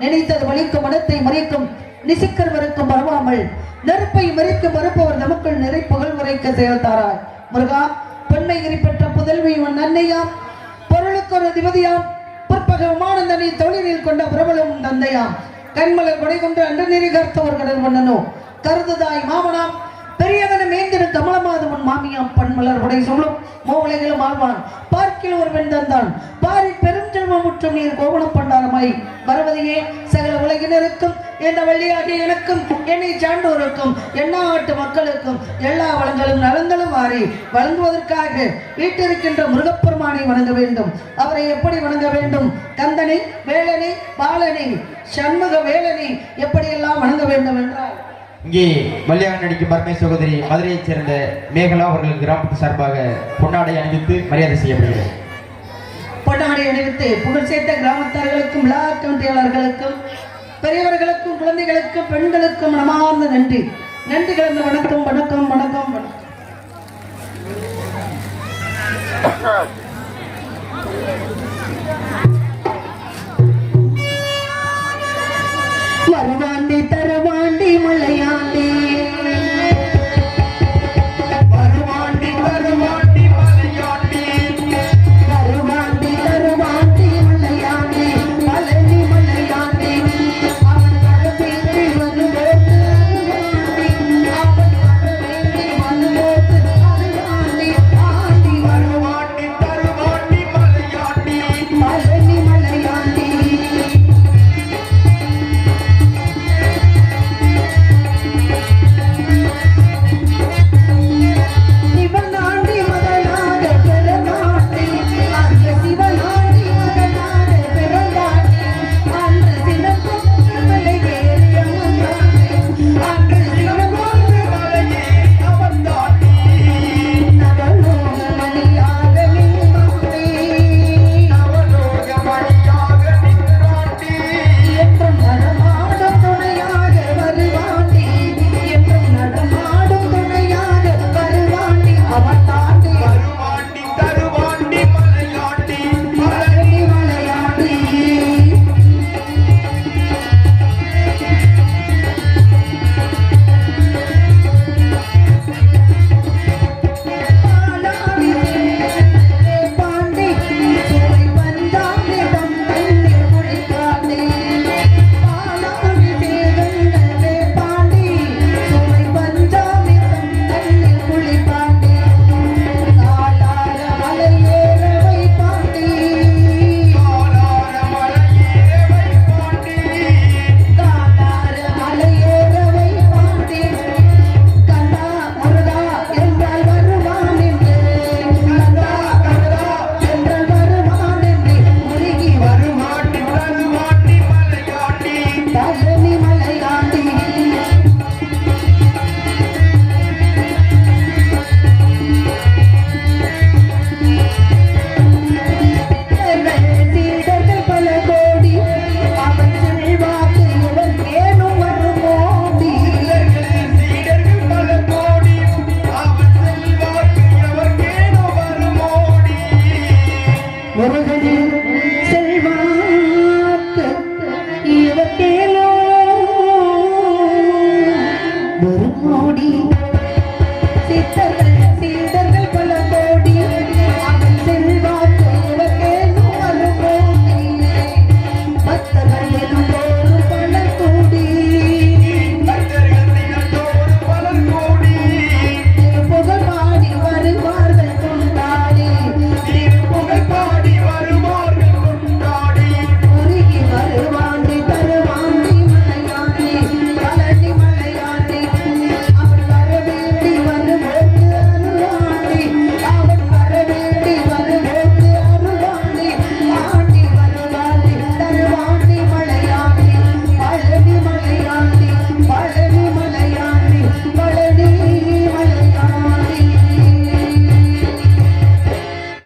நினைத்தது வலிக்கும் மனத்தை மறைக்கும் நிசிக்கர்வருக்கும் பரவாமல் நெருப்பை மறித்து மறுப்பவர் நமக்குள் நிறை புகழ் உரைக்க செயல்தாராய் முருகா பெண்மை பெற்ற புதல்வி உன் அன்னையாம் பொருளுக்கு ஒரு திபதியாம் பிற்பக விமானந்தனை தொழிலில் கொண்ட பிரபலம் உன் தந்தையாம். கண்மலர் கொடை கொண்டு அன்று நெறி கருத்தவர் கடல் மன்னனோ. கருதுதாய் மாமனாம் பெரியவர் ஏந்திரு கமலமாது உன் மாமியாம் பன்மலர் உடை சொல்லும் மூவலைகளும் ஆழ்வான் பார்க்கில் ஒரு பெண் தந்தான். பாரி பெரும் செல்வம் நீர் கோவணம் பண்டாரமாய். பரவதியே சகல உலகினருக்கும் இந்த வழியாக எனக்கும் என்னை சான்றோருக்கும் எண்ணாட்டு மக்களுக்கும் எல்லா வளங்களும் நலங்களும் மாறி வழங்குவதற்காக வீட்டிருக்கின்ற முருகப்பெருமானை வணங்க வேண்டும். அவரை எப்படி வணங்க வேண்டும்? கந்தனை வேலனை பாலனை சண்முக வேலனை எப்படியெல்லாம் வணங்க வேண்டும் என்றால் இங்கே மல்லியாக நடிக்கும் பர்மை சகோதரி மதுரையைச் சேர்ந்த மேகலா அவர்கள் கிராமத்து சார்பாக பொன்னாடை அணிவித்து மரியாதை செய்யப்படுகிறது பொன்னாடை அணிவித்து புகழ் சேர்த்த கிராமத்தார்களுக்கும் விழா கவுண்டியாளர்களுக்கும் பெரியவர்களுக்கும் குழந்தைகளுக்கும் பெண்களுக்கும் மனமார்ந்த நன்றி. நன்றி கலந்த வணக்கம் வணக்கம் வணக்கம் வணக்கம். வருவாண்டி தருவாண்டி மலையா Por